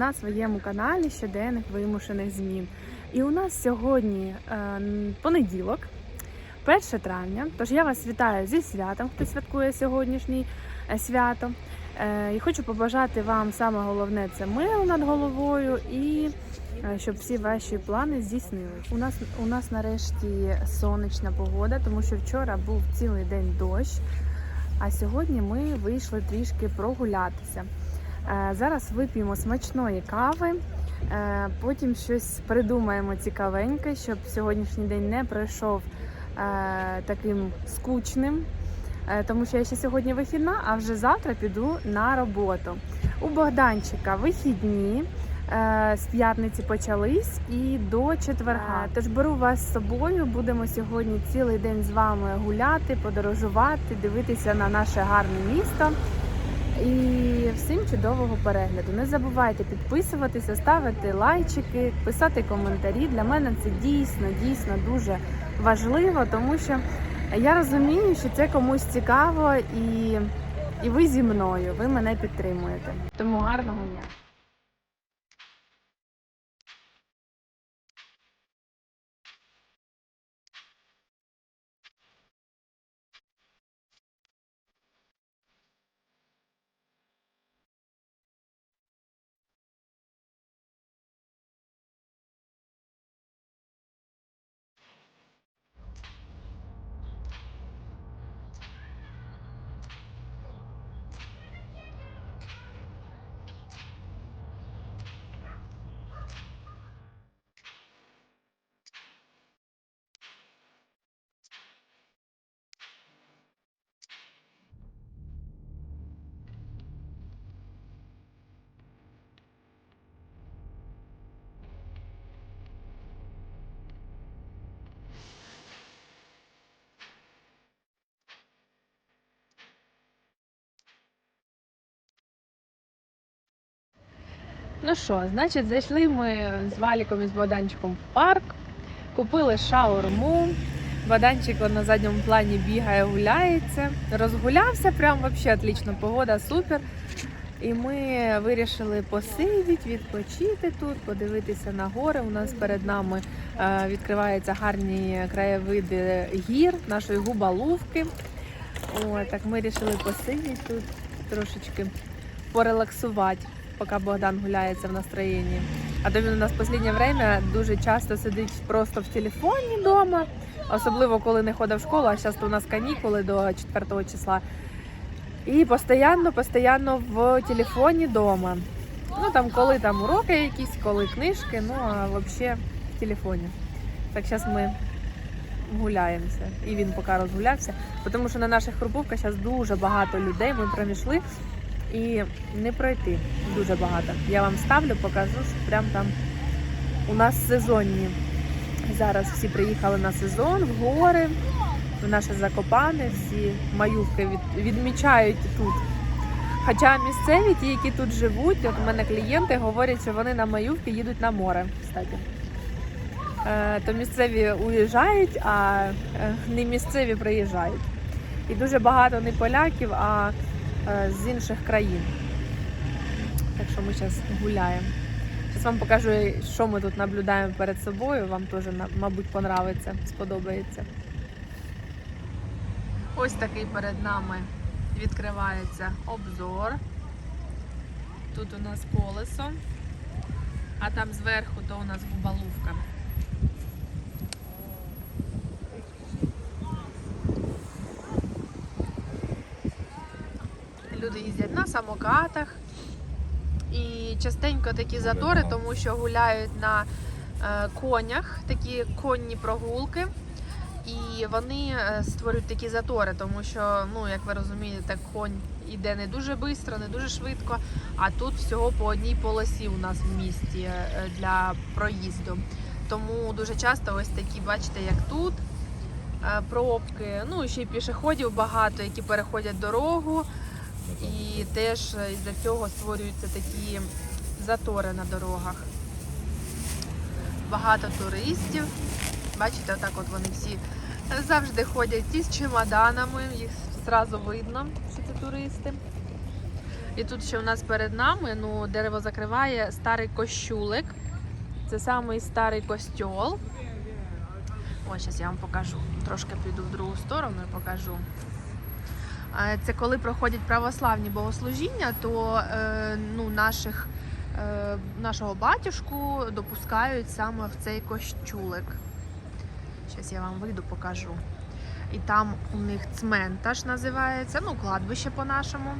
на своєму каналі щоденних вимушених змін. І у нас сьогодні е, понеділок, 1 травня. Тож я вас вітаю зі святом, хто святкує сьогоднішнє е, свято. Е, І хочу побажати вам саме головне це мир над головою і щоб всі ваші плани здійснились. У нас у нас нарешті сонячна погода, тому що вчора був цілий день дощ. А сьогодні ми вийшли трішки прогулятися. Е, Зараз вип'ємо смачної кави, е, потім щось придумаємо цікавеньке, щоб сьогоднішній день не пройшов е, таким скучним. Тому що я ще сьогодні вихідна, а вже завтра піду на роботу. У Богданчика вихідні з п'ятниці почались і до четверга. Тож беру вас з собою. Будемо сьогодні цілий день з вами гуляти, подорожувати, дивитися на наше гарне місто. І всім чудового перегляду. Не забувайте підписуватися, ставити лайчики, писати коментарі. Для мене це дійсно, дійсно дуже важливо, тому що я розумію, що це комусь цікаво, і, і ви зі мною, ви мене підтримуєте. Тому гарного дня! Ну що, значить, зайшли ми з Валіком і з Богданчиком в парк, купили шаурму. Богданчик он на задньому плані бігає, гуляється. Розгулявся, прям вообще отлично, погода супер. І ми вирішили посидіти, відпочити тут, подивитися на гори. У нас перед нами е, відкриваються гарні краєвиди гір, нашої губалувки. О, так ми вирішили посидіти тут трошечки порелаксувати поки Богдан гуляється в настроєнні. А то він у нас останнє время дуже часто сидить просто в телефоні вдома, особливо коли не ходить в школу, а зараз у нас канікули до 4 числа. І постійно, постійно в телефоні вдома. Ну там, коли там уроки якісь, коли книжки, ну а взагалі в телефоні. Так зараз ми гуляємося. І він поки розгулявся. Тому що на наших груповках зараз дуже багато людей. Ми промійшли і не пройти дуже багато. Я вам ставлю, покажу, що прям там у нас сезонні. Зараз всі приїхали на сезон в гори, в наше Закопане, всі маювки від, відмічають тут. Хоча місцеві, ті, які тут живуть, от у мене клієнти говорять, що вони на маювки їдуть на море. Кстати. Е, то місцеві уїжджають, а е, не місцеві приїжджають. І дуже багато не поляків, а з інших країн. Так що ми зараз гуляємо. Зараз вам покажу, що ми тут наблюдаємо перед собою. Вам теж, мабуть, понравиться, сподобається. Ось такий перед нами відкривається обзор. Тут у нас колесо, а там зверху то у нас губалувка. Самокатах. І частенько такі затори, тому що гуляють на е, конях, такі конні прогулки. І вони е, створюють такі затори, тому що, ну як ви розумієте, конь іде не дуже швидко, не дуже швидко. А тут всього по одній полосі у нас в місті е, для проїзду. Тому дуже часто ось такі, бачите, як тут пробки. Ну ще й пішоходів багато, які переходять дорогу. І теж із-за цього створюються такі затори на дорогах. Багато туристів. Бачите, отак от вони всі завжди ходять із чемоданами, їх зразу видно, що це туристи. І тут ще у нас перед нами ну, дерево закриває старий кощулик. Це самий старий костьол. Ось зараз я вам покажу. Трошки піду в другу сторону і покажу. Це коли проходять православні богослужіння, то е, ну, наших, е, нашого батюшку допускають саме в цей кощулик. Зараз я вам вийду, покажу. І там у них цментаж називається, ну, кладбище по-нашому.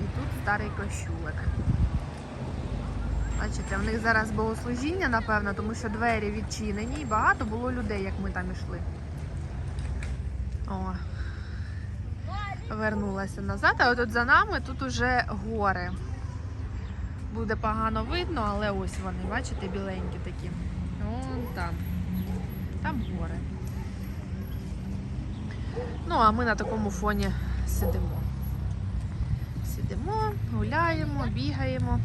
І тут старий кощулик. Бачите, в них зараз богослужіння, напевно, тому що двері відчинені і багато було людей, як ми там ішли. О, вернулася назад, а от за нами тут уже гори. Буде погано видно, але ось вони, бачите, біленькі такі. Вон там. Там гори. Ну, а ми на такому фоні сидимо. Сидимо, гуляємо, бігаємо.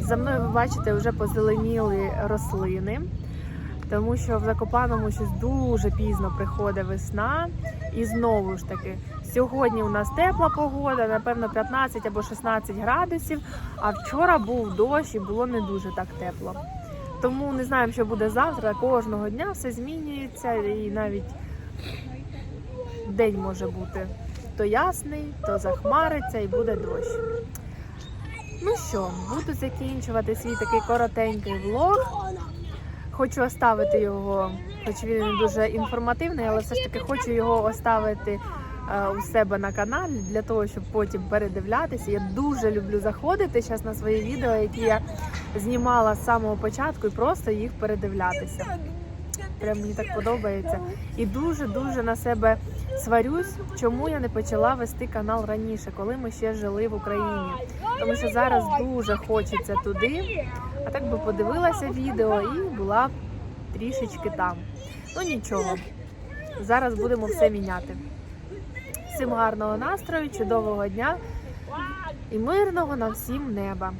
За мною ви бачите, вже позеленіли рослини, тому що в Закопаному щось дуже пізно приходить весна. І знову ж таки, сьогодні у нас тепла погода, напевно, 15 або 16 градусів, а вчора був дощ і було не дуже так тепло. Тому не знаємо, що буде завтра. Кожного дня все змінюється і навіть день може бути то ясний, то захмариться і буде дощ. Ну що, буду закінчувати свій такий коротенький влог. Хочу оставити його, хоч він дуже інформативний, але все ж таки хочу його оставити е, у себе на каналі для того, щоб потім передивлятися. Я дуже люблю заходити зараз на свої відео, які я знімала з самого початку, і просто їх передивлятися. Прям мені так подобається. І дуже-дуже на себе сварюсь, чому я не почала вести канал раніше, коли ми ще жили в Україні. Тому що зараз дуже хочеться туди. А так би подивилася відео і була трішечки там. Ну нічого, зараз будемо все міняти. Всім гарного настрою, чудового дня і мирного нам всім неба.